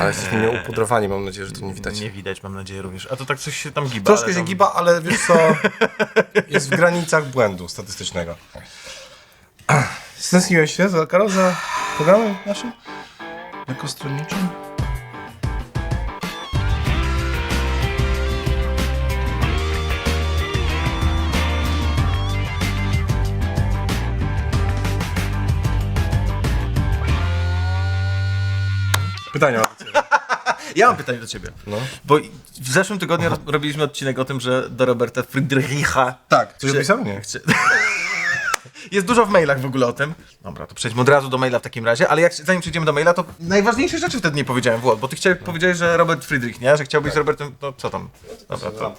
Ale jesteśmy nieupudrowani, mam nadzieję, że to nie widać. Nie widać, mam nadzieję również. A to tak coś się tam giba. Troszkę ale się tam... giba, ale wiesz co, jest w granicach błędu statystycznego. Stęskniłeś się, za, Karol, za programem naszym? Jako stronniczym? Pytania. Ja mam pytanie do ciebie. No. Bo w zeszłym tygodniu ro- robiliśmy odcinek o tym, że do Roberta Friedricha Tak, coś opisał? Nie. chce- Jest dużo w mailach w ogóle o tym. Dobra, to przejdźmy od razu do maila w takim razie, ale jak, zanim przejdziemy do maila, to najważniejsze rzeczy wtedy nie powiedziałem, Włod, bo ty chciałeś, powiedziałeś, że Robert Friedrich, nie? Że chciałbyś z Robertem, no co tam? Dobra, to,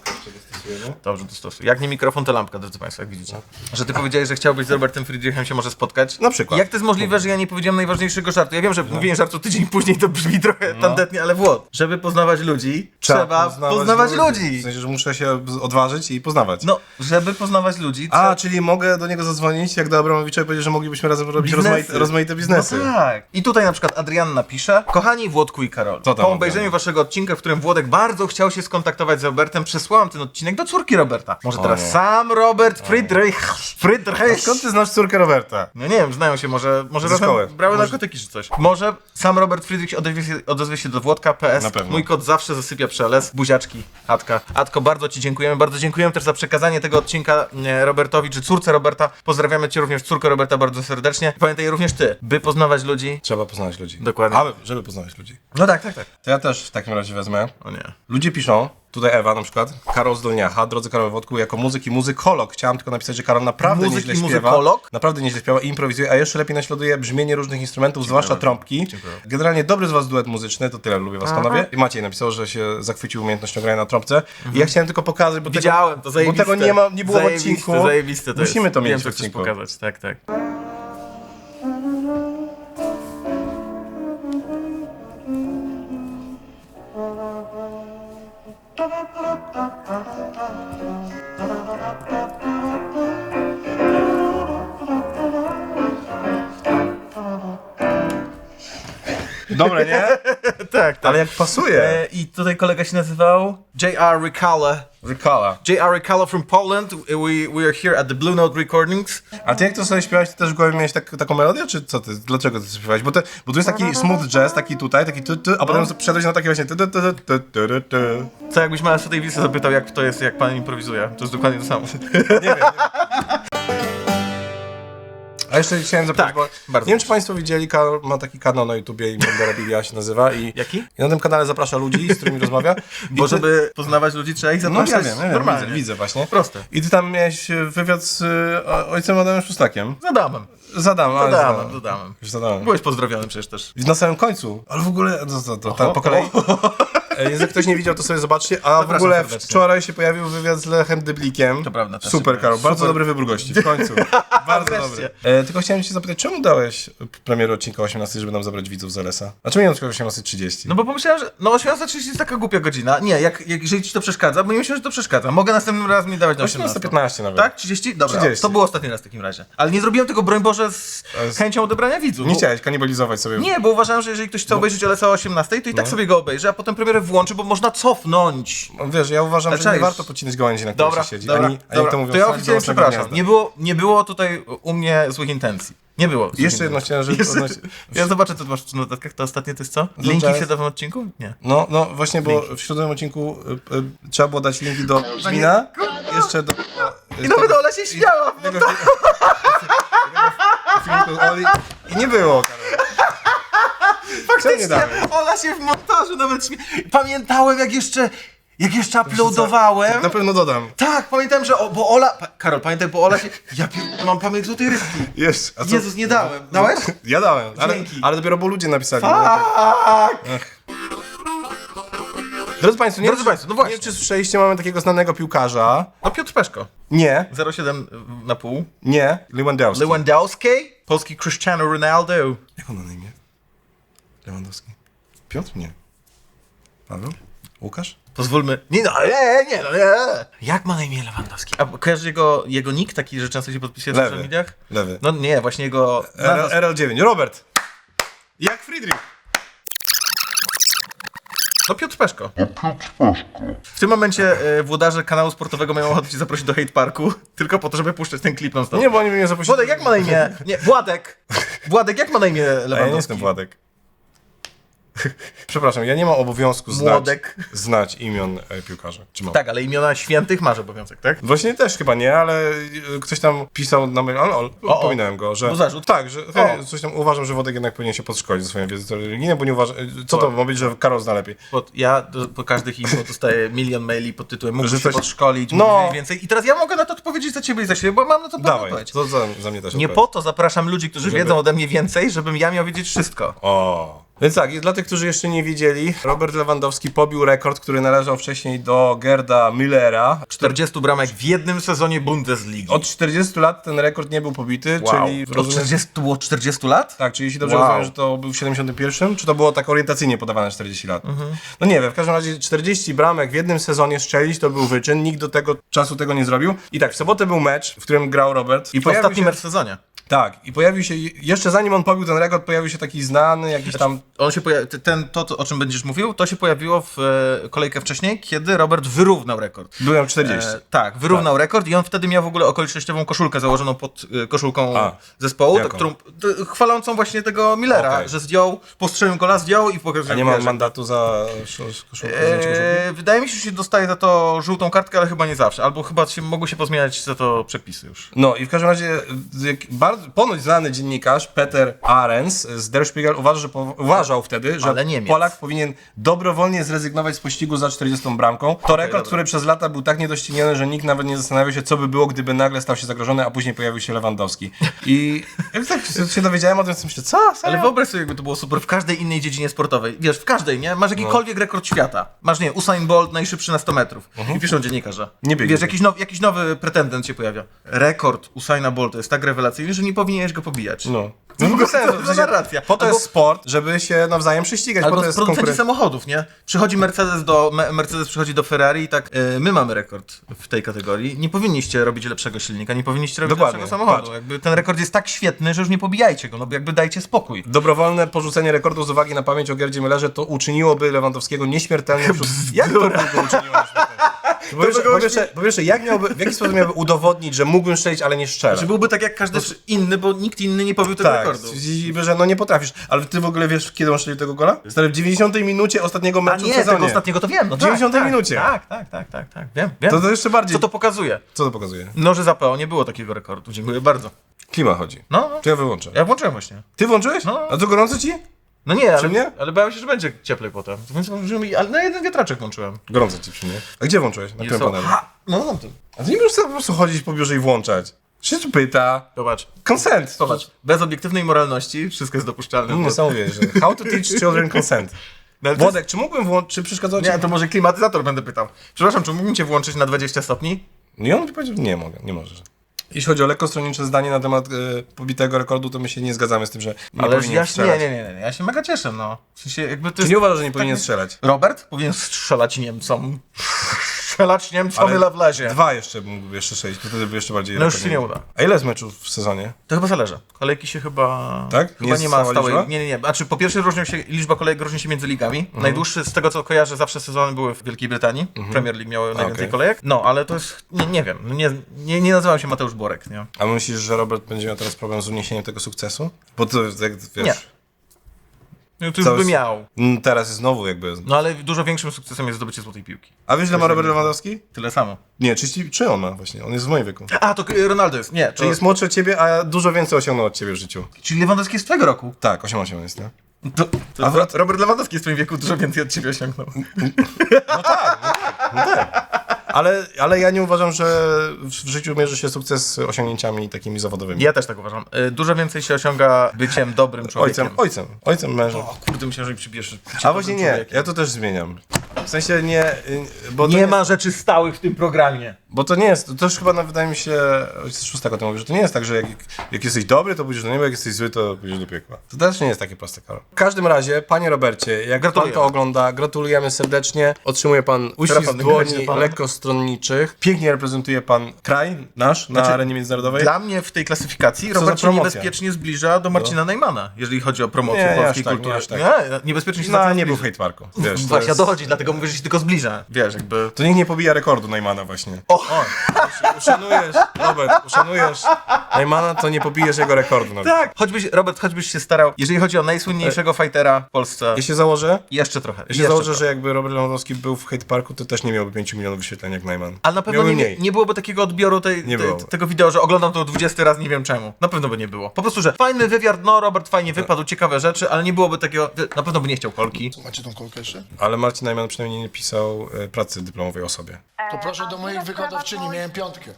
dobrze, to stosuj. Jak nie mikrofon, to lampka, drodzy Państwo, jak widzicie. Że ty powiedziałeś, że chciałbyś z Robertem Friedrichem się może spotkać. Na przykład. Jak to jest możliwe, że ja nie powiedziałem najważniejszego żartu? Ja wiem, że mówiłem żartu tydzień później, to brzmi trochę tandetnie, ale Włod, żeby poznawać ludzi, trzeba, poznawać, ludzi. W sensie, że muszę się odważyć i poznawać. No, żeby poznawać ludzi, A, czyli mogę do niego zadzwonić, jak do Abramowicza i powiedzieć, że moglibyśmy razem robić Biznesy. rozmaite, rozmaite biznesy. No tak. I tutaj na przykład Adrianna pisze, kochani Włodku i Karol, Co tam, po obejrzeniu Adrianna? waszego odcinka, w którym Włodek bardzo chciał się skontaktować z Robertem, przesłałam ten odcinek do córki Roberta. Może teraz nie. sam Robert Friedrich, Friedrich. Skąd ty znasz córkę Roberta? No nie wiem, znają się, może, może Ze razem szkoły. brały Może- narkotyki czy coś. Może sam Robert Friedrich odezwie się, odezwie się do Włodka, PS. Na pewno. Mój kot zawsze zasypia przeles. Buziaczki, Atka. Atko, bardzo ci dziękujemy. Bardzo dziękujemy też za przekazanie tego odcinka e, Robertowi, czy córce Roberta. Pozdrawiamy cię również, córkę Roberta, bardzo serdecznie. Pamiętaj również ty, by poznawać ludzi. Trzeba poznawać ludzi. Dokładnie. Ale, żeby poznawać ludzi. No tak, tak, tak. To ja też w takim razie wezmę. O nie. Ludzie piszą, tutaj Ewa na przykład, Karol Zdolniacha, drodzy Karol Wodku, jako muzyk i muzykolog. Chciałam tylko napisać, że Karol naprawdę Muzyk nieźle i śpiewa. muzykolog? Naprawdę nieźle śpiewa i improwizuje, a jeszcze lepiej naśladuje brzmienie różnych instrumentów, zwłaszcza trąbki. Generalnie dobry z was duet muzyczny, to tyle, lubię was panowie. I Maciej napisał, że się zachwycił umiejętnością grania na trąbce. I ja chciałem tylko pokazać, bo Mhm. Widziałem, tego, to bo zajebiste. tego nie, ma, nie było w Zajebiste, odcinku. Zajebiste to Musimy jest. to Wiem, mieć w co chcesz odcinku. pokazać, tak, tak. Dobre, nie? tak, tak. Ale jak pasuje. E, I tutaj kolega się nazywał J.R. Ricala. Rykala. J.R. Ricala from Poland. We, we are here at the Blue Note Recordings. A ty jak to sobie śpiewałeś, ty też w głowie miałeś tak, taką melodię, czy co ty? Dlaczego ty śpiewałeś? Bo, te, bo tu jest taki smooth jazz, taki tutaj, taki tu, tu, a potem przyszedłeś na takie właśnie tu, tu, tu, tu, tu, tu, tu. Co jakbyś Miles Davisa zapytał, jak to jest, jak pan improwizuje? To jest dokładnie to samo. A jeszcze chciałem zapytać, Tak, bo bardzo nie wiem, czy państwo widzieli, Karol ma taki kanał na YouTubie i Bandera Biblia się nazywa i, Jaki? i na tym kanale zaprasza ludzi, z którymi rozmawia. Bo żeby poznawać ludzi, trzeba ich No zapraszać ja wiem, ja wiem normalnie. widzę, widzę właśnie. Proste. I ty tam miałeś wywiad z e, ojcem Adamem Szóstakiem. Z Adamem. Zadam, ale Z Adamem, z zadam. Adamem. Już zadałem. Byłeś pozdrowiony przecież też. I na samym końcu. Ale w ogóle, to, to, to, to po kolei. E, Jeżeli ktoś nie widział, to sobie zobaczcie. A w Zapraszam ogóle serdecznie. wczoraj się pojawił wywiad z Lechem Dyblikiem. To prawda, też Super, się Karol. Bardzo Super. dobry wybór gości. W końcu. Bardzo Wreszcie. dobry. E, tylko chciałem cię zapytać, czemu dałeś premierę odcinka o 18, żeby nam zabrać widzów z LS-a? A czemu nie na przykład o 18.30? No bo pomyślałem, że no 18.30 jest taka głupia godzina. Nie, jak, jak jeżeli ci to przeszkadza, bo nie myślę, że to przeszkadza. Mogę następnym razem nie dawać na 18. 18.15 nawet. Tak? 30? Dobra, 30. to było ostatni raz w takim razie. Ale nie zrobiłem tego, broń Boże, z z- chęcią odebrania widzów. Nie bo- chciałeś kanibalizować sobie. Nie, bo uważałem, że jeżeli ktoś chce obejrzeć LSA o 18, to i tak sobie go obejrzy, a potem premierę włączy, bo można cofnąć. Wiesz, ja uważam, Ale że nie warto pocinać gałęzi, na Dobra, się siedzi. dobra, ani, ani dobra. to mówią, to ja wsadź do oficjalnie ostrego przepraszam. gniazda. Nie było, nie było tutaj u mnie złych intencji. Nie było. złych Jeszcze jedno intencji. chciałem, żeby odnośnie... ja zobaczę, co masz w notatkach. To ostatnie to jest co? Linki w siódmym odcinku? Nie. No, no właśnie, bo w siódmym odcinku y, y, trzeba było dać linki do Żmina, jeszcze do... I nawet Ola się śmiała. tego, filmiku Oli i nie było, Karol. Czemu nie dałeś? Ola się w montażu nawet śmie... Pamiętałem, jak jeszcze... Jak jeszcze uploadowałem. Na pewno dodam. Tak, pamiętam, że. O, bo Ola. Pa, Karol, pamiętaj, bo Ola się. Ja pier... mam pamięć złotej rybki. Jest. A co? Jezus, nie dałem. Dałeś? Ja dałem, ale, Dzięki. ale dopiero bo ludzie napisali. Tak! Drodzy Państwo, nie, Drodzy wiem, Państwo, no nie właśnie. wiem, czy słyszeliście, mamy takiego znanego piłkarza. No Piotr Peszko. Nie, 0,7 na pół. nie, Lewandowski. Lewandowski. Polski Cristiano Ronaldo. Jak on ma na imię? Lewandowski. Piotr? Nie. Paweł? Łukasz? Pozwólmy. Nie, no, nie, nie, no, nie. Jak ma na imię Lewandowski? A kojarzysz jego, jego nick, taki, że często się podpisuje w social mediach? Lewy. No nie, właśnie jego. RL, nazwa- RL9. Robert! Jak Friedrich. To Piotr Peszko. W tym momencie e, włodarze kanału sportowego mają ochotę cię zaprosić do hate parku, tylko po to, żeby puszczać ten klip non stop. Nie, bo oni mnie zaprosili. Władek, jak ma na imię? Nie, Władek! Władek, jak ma na imię A ja nie Lewandowski? jestem Władek. Przepraszam, ja nie mam obowiązku znać, Młodek. znać imion e, piłkarzy. Czy mam? Tak, ale imiona świętych masz obowiązek, tak? Właśnie też chyba nie, ale e, ktoś tam pisał na mail, ale, o. pominąłem go, że... Bo zarzut? Tak, że hej, coś tam uważam, że Wodek jednak powinien się podszkolić ze swoją wiedzą religijną, bo nie uważam... e, Co to ma być, że Karol zna lepiej? Bo ja do, po każdych info dostaję milion maili pod tytułem mógłbyś Że się coś- podszkolić, No. no. więcej. I teraz ja mogę na to odpowiedzieć za ciebie i za siebie, bo mam na to pewną Dawaj, odpowiedź. to za, za mnie też Nie odpowiedź. po to zapraszam ludzi, którzy Żeby- wiedzą ode mnie więcej, żebym ja miał wiedzieć wszystko. O. Więc tak, i dla tych, którzy jeszcze nie wiedzieli, Robert Lewandowski pobił rekord, który należał wcześniej do Gerda Millera. 40 bramek w jednym sezonie Bundesligi. Od 40 lat ten rekord nie był pobity, wow. czyli... Od rozumiem- 40, to było 40 lat? Tak, czyli jeśli dobrze Wow. rozumiem, że to był w 71, czy to było tak orientacyjnie podawane 40 lat? Mhm. No nie wiem, w każdym razie 40 bramek w jednym sezonie strzelić to był wyczyn, nikt do tego czasu tego nie zrobił. I tak, w sobotę był mecz, w którym grał Robert i W pojawił ostatnim się... mecz w sezonie. Tak, i pojawił się, jeszcze zanim on pobił ten rekord, pojawił się taki znany, jakiś tam... On się poja- ty- ten, to, to, o czym będziesz mówił, to się pojawiło w e, kolejkę wcześniej, kiedy Robert wyrównał rekord. Byłem 40. E, tak, wyrównał rekord i on wtedy miał w ogóle okolicznościową koszulkę założoną pod e, koszulką A, zespołu, to, którą, chwalącą właśnie tego Millera, Okej. że zdjął, postrzelił gola, zdjął i pokazał, A nie mam mandatu za sz- koszulkę? E, wydaje mi się, że się dostaje za to żółtą kartkę, ale chyba nie zawsze. Albo chyba się, mogły się pozmieniać za to przepisy już. No i w każdym razie jak bardzo, ponoć znany dziennikarz Peter Arens z Der Spiegel uważa, że po, uważał wtedy, że Ale. Polak powinien dobrowolnie zrezygnować z pościgu za 40 bramką. To rekord, dobra. który przez lata był tak niedościgniony, że nikt nawet nie zastanawiał się, co by było, gdyby nagle stał się zagrożony, a później pojawił się Lewandowski. I jak tak się dowiedziałem o tym, to myślę, co? Ale Serio? wyobraź sobie, jakby to było super w każdej innej dziedzinie sportowej. Wiesz, w każdej, nie? Masz jakikolwiek rekord świata. Masz, nie, Usain Bolt najszybszy na 100 metrów. I piszą dziennikarze. Mhm. Nie biegnie. Wiesz, jakiś, now, jakiś nowy pretendent się pojawia. Rekord Usaina Bolta jest tak rewelacyjny, że nie powinieneś go pobijać. No. No, bez sensu. to narracja. Po to Albo- jest sport, żeby się nawzajem prześcigać. po to jest producenci samochodów, nie? Przychodzi Mercedes do, Me- Mercedes przychodzi do Ferrari i tak, e, my mamy rekord w tej kategorii. Nie powinniście robić lepszego silnika, nie powinniście robić Dokładnie, lepszego samochodu. Jakby ten rekord jest tak świetny, że już nie pobijajcie go, no bo jakby dajcie spokój. Dobrowolne porzucenie rekordu z uwagi na pamięć o Gerdzie Millerze to uczyniłoby Lewandowskiego nieśmiertelnym wśród... Jak to by go uczyniło? Po pierwsze, po, pierwsze, po pierwsze, jak miałby, w jaki sposób miałby udowodnić, że mógłbym strzelić, ale nie strzelę? Że byłby tak jak każdy inny, bo nikt inny nie pobił tego Tak, rekordu. i- że no nie potrafisz. Ale ty w ogóle wiesz, kiedy on strzelił tego gola? Stary, w 90 minucie ostatniego A meczu w nie, sezonie. tego ostatniego to wiem. No W 90 tak, minucie. Tak, tak, tak, tak, tak. Wiem, wiem. To to jeszcze bardziej... Co to pokazuje? Co to pokazuje? No, że za PO nie było takiego rekordu. Dziękuję bardzo. Klima chodzi. No, no. To ja wyłączę. Ja włączyłem właśnie. Ty włączyłeś? No. A to gorąco ci? No nie, ale, ale bałem się, że będzie cieplej potem. Więc włączyłem i- ale na jeden wiatraczek włączyłem. Gorąco ci przy mnie. A gdzie włączyłeś? Na którym Jest to- panelu? Ha! No, no to. A ty nie możesz sobie po prostu chodzić po biurze i włączać. Się tu pyta. Zobacz. Consent. Zobacz. Bez obiektywnej moralności wszystko jest dopuszczalne. Nie Niesamowite, że how to teach children consent. No, ale to jest- Włodek, czy mógłbym włączyć, czy przeszkadzało ci? Nie, to może klimatyzator będę pytał. Przepraszam, czy mógłbym cię włączyć na 20 stopni? No I on mi powiedział, nie mogę, nie możesz. Jeśli chodzi o lekkostronnicze zdanie na temat e, pobitego rekordu, to my się nie zgadzamy z tym, że nie Ale powinien ja się, nie, strzelać. nie, nie, nie, ja się mega cieszę, no. W sensie jakby to Czy jest... nie uważasz, że nie powinien tak- strzelać? Robert powinien strzelać Niemcom. Strzelać Niemcom Ale ile wlezie. Dwa jeszcze mógłby jeszcze sześć, to wtedy by jeszcze bardziej... No już się nie uda. A ile jest meczów w sezonie? To chyba zależy. Kolejki się chyba... Tak? Nie Chyba jest nie, ma stałej... liczba? Nie, nie, nie. Znaczy po pierwsze różnią się, liczba kolejek różni się między ligami. Mhm. Najdłuższy z tego co kojarzę zawsze sezony były w Wielkiej Brytanii. Premier League miały najwięcej okej. kolejek. No, ale to jest... Nie, nie wiem. Nie, nie, nie nazywam się Mateusz Borek, nie? A myślisz, że Robert będzie miał teraz problem z uniesieniem tego sukcesu? Bo to jak wiesz... Nie. No to już Cały by miał. Teraz jest znowu jakby... No ale dużo większym sukcesem jest zdobycie złotej piłki. A wiesz, ile ma Robert Lewandowski? Tyle samo. Nie, 33 on ma właśnie, on jest w moim wieku. A, to Ronaldo jest. Nie, to Czyli jest młodszy od ciebie, a dużo więcej osiągnął od ciebie w życiu. Czyli Lewandowski jest z twojego roku. Tak, 8-8 jest, nie? To, to Robert Lewandowski w twoim wieku dużo więcej od ciebie osiągnął. Ale, ale ja nie uważam, że w życiu mierzy się sukces osiągnięciami takimi zawodowymi. Ja też tak uważam. Y, Dużo więcej się osiąga byciem dobrym człowiekiem. Ojcem, ojcem, ojcem mężem. O kurde, myślałem, że mi przybierzesz. A właśnie nie, ja to też zmieniam. W sensie nie, y, bo to Nie ma rzeczy stałych w tym programie. Bo to nie jest, to też chyba wydaje mi się, ojciec Szóstak o tym mówi, że to nie jest tak, że jak, jak jesteś dobry, to pójdziesz do nieba, jak jesteś zły, to pójdziesz do piekła. To też nie jest takie proste, Karol. W każdym razie, panie Robercie, jak Gratuluję. pan to ogląda, gratulujemy serdecznie. Otrzymuje pan uścisk dłoni gratuluję pana. lekkostronniczych. Pięknie reprezentuje pan kraj nasz na Znaczy, arenie międzynarodowej. Dla mnie w tej klasyfikacji Robert się niebezpiecznie zbliża do Marcina Najmana, jeżeli chodzi o promocję Nie, polskiej tak, kultury. nie tak. Nie, niebezpiecznie się No, nie był w to, Właśnie jest, to chodzi, dlatego mówię, że się tylko zbliża. Wiesz, jakby... to niech nie pobija rekordu Neymana właśnie. O! Uszanujesz, Robert, uszanujesz Neymana, to nie pobijesz jego rekordu. No. Tak! Choćbyś, Robert, choćbyś się starał, jeżeli chodzi o najsłynniejszego fightera w Polsce, Ja się założę, jeszcze trochę. ja się jeszcze założę, trochę. że jakby Robert Lewandowski był w hate parku, to też nie miałby 5 milionów wyświetleń jak Neumann. Ale na pewno Miałby nie, mniej. nie byłoby takiego odbioru tej, Nie tej, byłoby. tego wideo, że oglądam to 20 raz, nie wiem czemu. Na pewno by nie było. Po prostu, że fajny wywiad, no Robert fajnie wypadł, ciekawe rzeczy, ale nie byłoby takiego, na pewno by nie chciał kolki. Macie tą kolkę jeszcze? Ale Marcin Neumann przynajmniej nie pisał e, pracy dyplomowej o sobie. To proszę do moich wykładowczyni, miałem piątkę.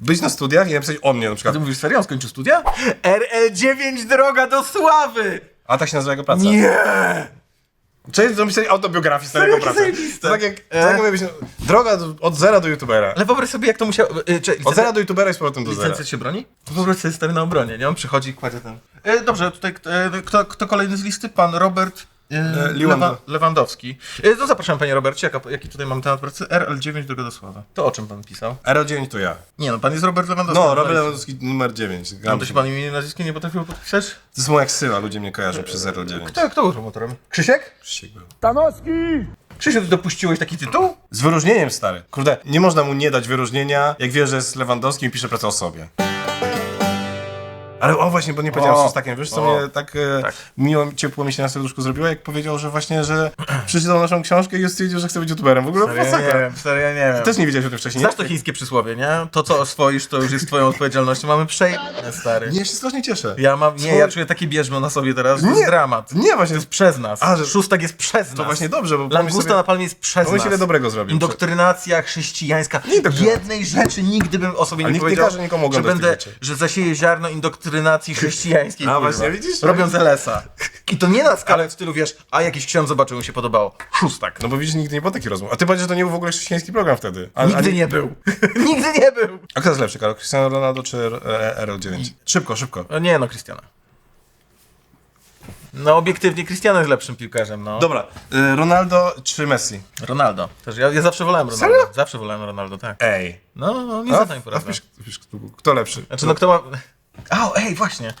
Być na studiach i napisać o mnie na przykład. Ty mówisz serio, on skończył studia? RL9 droga do sławy! A tak się nazywa jego praca. Nie! Cześć, to napisać autobiografii starego jakie pracy. zajebiste. To tak jak, to E? tak jak droga do, od zera do youtubera. Ale wyobraź sobie, jak to musiał... Y, czy, Od zera do youtubera i z powrotem do zera. Licencja się broni? Wyobraź sobie stary na obronie, nie? On przychodzi i kładzie ten... E, dobrze, tutaj e, kto, kto kolejny z listy? Pan Robert... E, Lewa, Lewandowski. E, no zapraszam panie Robercie, jaka, jaki tutaj mamy temat pracy? RL9 droga do sławy. To o czym pan pisał? RO9 to ja. Nie no, pan jest Robert Lewandowski. No, Robert Lewandowski. Lewandowski numer 9. No to się pan imię i nazwisko nie potrafił podpisać? To są jak syła, ludzie mnie kojarzą przez 09. Kto, kto był promotorem? Krzysiek? Krzysiek był. Krzysiek, ty dopuściłeś taki tytuł? Z wyróżnieniem, stary. Kurde, nie można mu nie dać wyróżnienia, jak wie, że jest Lewandowskim i pisze pracę o sobie. Ale o właśnie, bo nie powiedziałem O, z Szostakiem, wiesz co o, mnie tak, e, tak. miło, ciepło mi się na serduszku zrobiło, jak powiedział, że właśnie, że przeczytał naszą książkę i stwierdził, że chce być youtuberem. W ogóle Stary, ja nie masakra. wiem, ja nie wiem. Też nie wiedziałeś o tym wcześniej. Znasz to chińskie przysłowie, nie? To, co oswoisz, to już jest twoją odpowiedzialnością. Mamy przejęte, stary. Nie, ja się strasznie cieszę. Ja mam, nie, ja czuję takie bierzmo na sobie teraz, Nie. jest dramat. Nie, właśnie, To jest przez nas. A, że- Szóstak jest przez nas. to właśnie dobrze, bo Langusta sobie, na palmie jest przez nas. ile dobrego zrobił. Indoktrynacja chrześcijańska. indoktrynacja. Jednej rzeczy nigdy bym o sobie nie nie powiedział, że będę, że zasieję ziarno indoktynacji chrześcijańskiej. A, kurwa. właśnie, widzisz? Robiąc LS-a. I to nie na skalę w stylu, wiesz, a jakiś ksiądz zobaczył, mu się podobało. Szóstak. No bo widzisz, nigdy nie było takich rozmów. A ty powiesz, że to nie był w ogóle chrześcijański program wtedy. A, Nigdy a, nie był. Nigdy nie był. A kto jest lepszy, Karol? Cristiano Ronaldo czy e, RL9? Szybko, szybko. O, nie no, Cristiano. No obiektywnie Cristiano jest lepszym piłkarzem, no. Dobra, e, Ronaldo czy Messi? Ronaldo. Też ja, ja zawsze wolałem Ronaldo. Serio? Zawsze wolałem Ronaldo, tak. Ej. No, no nie A, zadań a poradzę. wpisz, wpisz, kto lepszy? Znaczy no kto ma... A, ej, właśnie.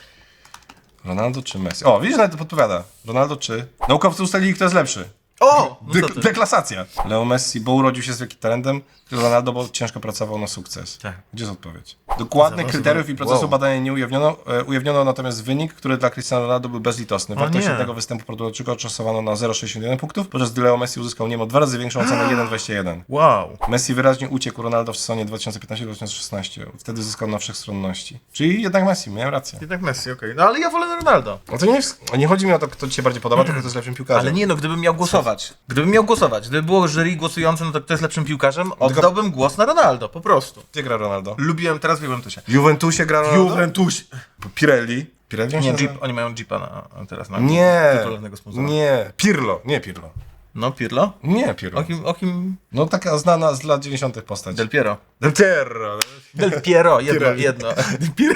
Ronaldo czy Messi? O, widzisz, nawet podpowiada. Ronaldo czy... Naukowcy ustalili, kto jest lepszy. O! No co Dek- ty? deklasacja. Leo Messi, bo urodził się z wielkim talentem, Ronaldo, bo ciężko pracował na sukces. Tak. Gdzie jest odpowiedź? Dokładnych kryteriów i procesu Wow. badania nie ujawniono. E, ujawniono natomiast wynik, który dla Cristiano Ronaldo był bezlitosny. Wartość nie. jednego występu portugalczyka oszacowano na 0,61 punktów, podczas gdy Leo Messi uzyskał niemal dwa razy większą ocenę 1,21. Wow. Messi wyraźnie uciekł Ronaldo w sezonie 2015-2016. Wtedy zyskał na wszechstronności. Czyli jednak Messi, miałem rację. Jednak Messi, okej. No ale ja wolę Ronaldo. No to nie, nie chodzi mi o to, kto ci się bardziej podoba, tylko kto jest lepszym piłkarzem. Ale nie no, gdybym miał głosować. Gdybym miał głosować, gdyby było jury głosujące, no to kto jest lepszym piłkarzem, oddałbym głos na Ronaldo, po prostu. Gdzie gra Ronaldo? Lubiłem teraz w Juventusie. W Juventusie gra Ronaldo? Juventus. Pirelli. Pirelli on się Nie, nazywa? Jeep, oni mają Jeepa na, teraz na Nie, sponsora. nie, Pirlo, nie Pirlo. No, Pirlo? Nie Pirlo. O kim, o kim? No taka znana z lat 90 postać. Del Piero. Del Piero. Del Piero, jedno, Pirelli. jedno. Piero.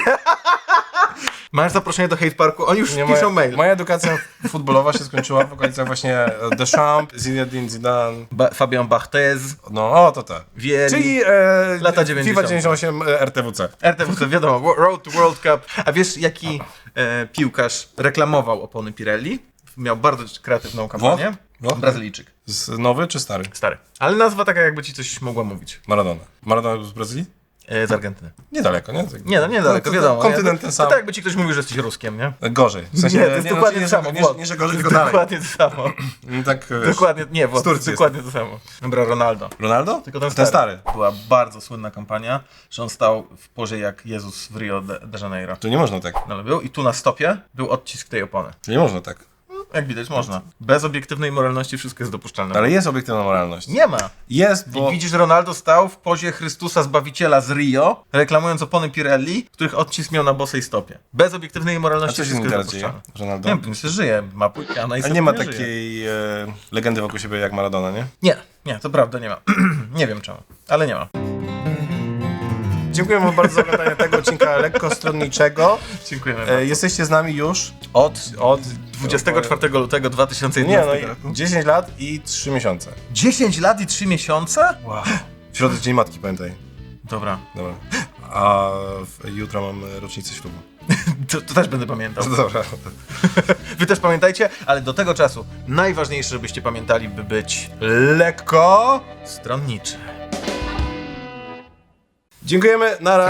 Masz zaproszenie do Hate Parku? Oni już Nie, piszą moja, mail. moja edukacja futbolowa się skończyła w okolicach właśnie e, Deschamps, Zinedine Zidane. Ba Fabian Barthez, No, o to tak. Vieri. Czyli e, Lata 90. FIFA 98 e, RTWC. RTV, wiadomo, Road to World Cup. A wiesz, jaki e, piłkarz reklamował opony Pirelli? Miał bardzo kreatywną kampanię. Włoch? Włoch? Brazylijczyk. Z nowy czy stary? Stary. Ale nazwa taka, jakby ci coś mogła mówić. Maradona. Maradona z Brazylii? E, z Argentyny. Niedaleko, nie? Nie, no niedaleko, wiadomo. Kontynent nie? ten sam. to tak jakby ci ktoś mówił, że jesteś Ruskiem, nie? Gorzej. W sensie, nie, to jest no, dokładnie nie, to samo. Nie, Włod. nie, że gorzej, tylko dalej. Dokładnie to samo. Mm, Tak, wiesz. Dokładnie, nie, jest Turcji dokładnie to samo. Dobra, Ronaldo. Ronaldo? Tylko ten, ten stary. Była bardzo słynna kampania, że on stał w porze jak Jezus w Rio de, de Janeiro. To nie można tak. No, ale był i tu na stopie był odcisk tej opony. To nie można tak. Jak widać, można. Bez obiektywnej moralności wszystko jest dopuszczalne. Ale jest obiektywna moralność. Nie ma. Jest, bo... Widzisz, Ronaldo stał w pozie Chrystusa Zbawiciela z Rio, reklamując opony Pirelli, których odcisk miał na bosej stopie. Bez obiektywnej moralności wszystko jest dopuszczalne. Ronaldo? Nie wiem, że żyje, ma płytkana i A sobie nie ma takiej e, legendy wokół siebie jak Maradona, nie? Nie, nie, to prawda, nie ma. nie wiem czemu, ale nie ma. Dziękuję wam bardzo za oglądanie tego odcinka lekkostronniczego. Dziękujemy E, bardzo. jesteście z nami już Od od 24 lutego Nie, 2011 no roku. i 10 lat i 3 miesiące. 10 lat i 3 miesiące? Wow. W środę Dzień Matki, pamiętaj. Dobra, Dobra. A jutro mam rocznicę ślubu. to, to też będę pamiętał. Dobra. Wy też pamiętajcie, ale do tego czasu najważniejsze, żebyście pamiętali, by być Lekko. stronniczy. Dziękujemy, nara.